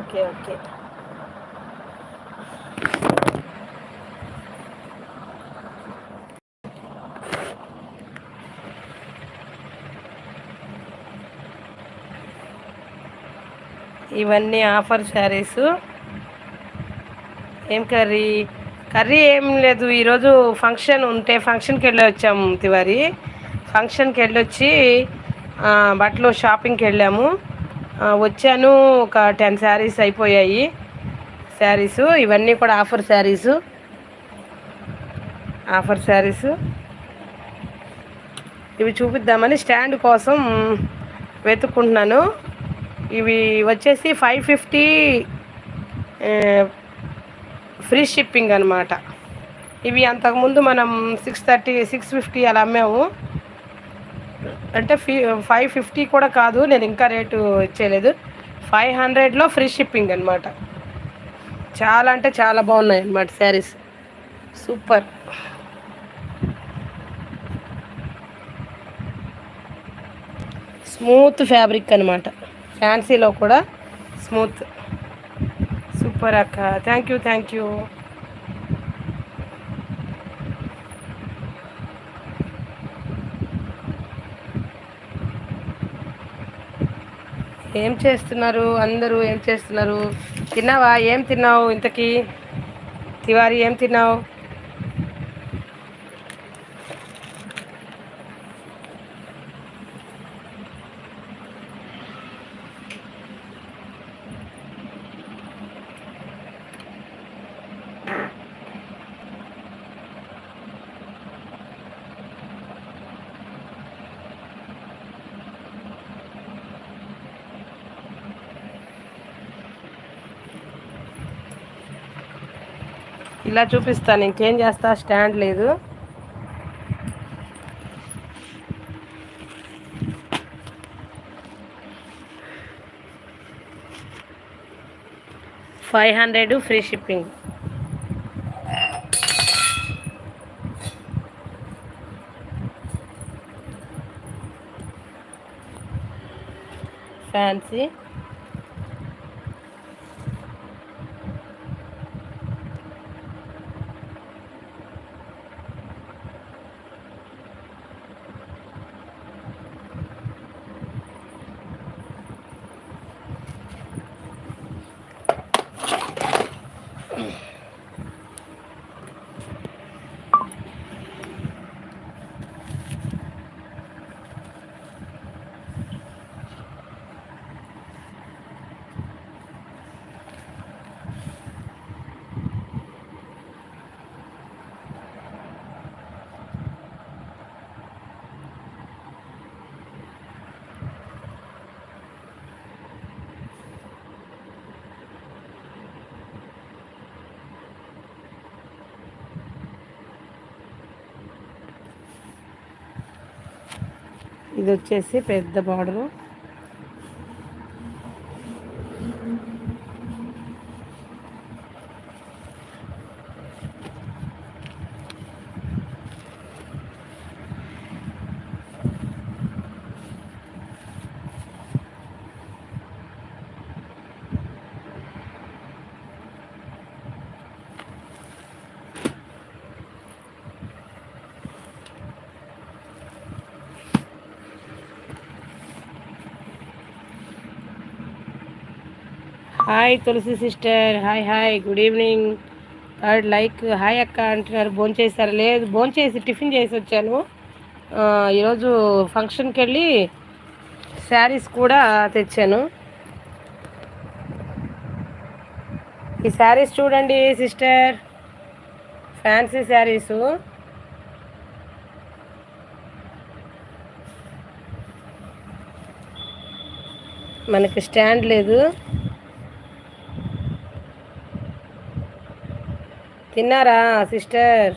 Okay okay. ఇవన్నీ offer saris. ఏం curry? Curry ఏం లేదు. ఈరోజు ఫంక్షన్ ఉంటే ఫంక్షన్కి వెళ్ళి వచ్చాము తివారి. ఫంక్షన్కి వెళ్ళొచ్చి బట్టలు షాపింగ్కి వెళ్ళాము. వచ్చాను ఒక టెన్ శారీస్ అయిపోయాయి. శారీసు ఇవన్నీ కూడా ఆఫర్ శారీసు. ఆఫర్ శారీసు. ఇవి చూపిద్దామని స్టాండ్ కోసం వెతుక్కుంటున్నాను. ఇవి వచ్చేసి ఫైవ్ ఫిఫ్టీ ఫ్రీ షిప్పింగ్ అనమాట ఇవి అంతకుముందు మనం సిక్స్ థర్టీ సిక్స్ ఫిఫ్టీ అలా అమ్మాము. అంటే ఫీ ఫైవ్ ఫిఫ్టీ కూడా కాదు నేను ఇంకా రేటు ఇచ్చేయలేదు. ఫైవ్ హండ్రెడ్లో ఫ్రీ షిప్పింగ్ అనమాట చాలా అంటే చాలా బాగున్నాయి అన్నమాట శారీస్. సూపర్ స్మూత్ ఫ్యాబ్రిక్ అనమాట ఫ్యాన్సీలో కూడా స్మూత్ సూపర్ అక్క. థ్యాంక్ యూ థ్యాంక్ యూ ఏం చేస్తున్నారు? అందరూ ఏం చేస్తున్నారు? తిన్నావా? ఏం తిన్నావు ఇంతకీ? తివారి ఏం తిన్నావు? ఇలా చూపిస్తాను ఇంకేం చేస్తా స్టాండ్ లేదు. Five hundred free shipping. Fancy. ఇది వచ్చేసి పెద్ద border. Hi Tulasi sister hi hi good evening third like hi అక్క అంటున్నారు. భోంచేసారు లేదు భోంచేసి టిఫిన్ చేసి వచ్చాను. ఈరోజు ఫంక్షన్కి వెళ్ళి శారీస్ కూడా తెచ్చాను. ఈ శారీస్ చూడండి సిస్టర్ ఫ్యాన్సీ శారీసు. మనకి స్టాండ్ లేదు. తిన్నారా సిస్టర్?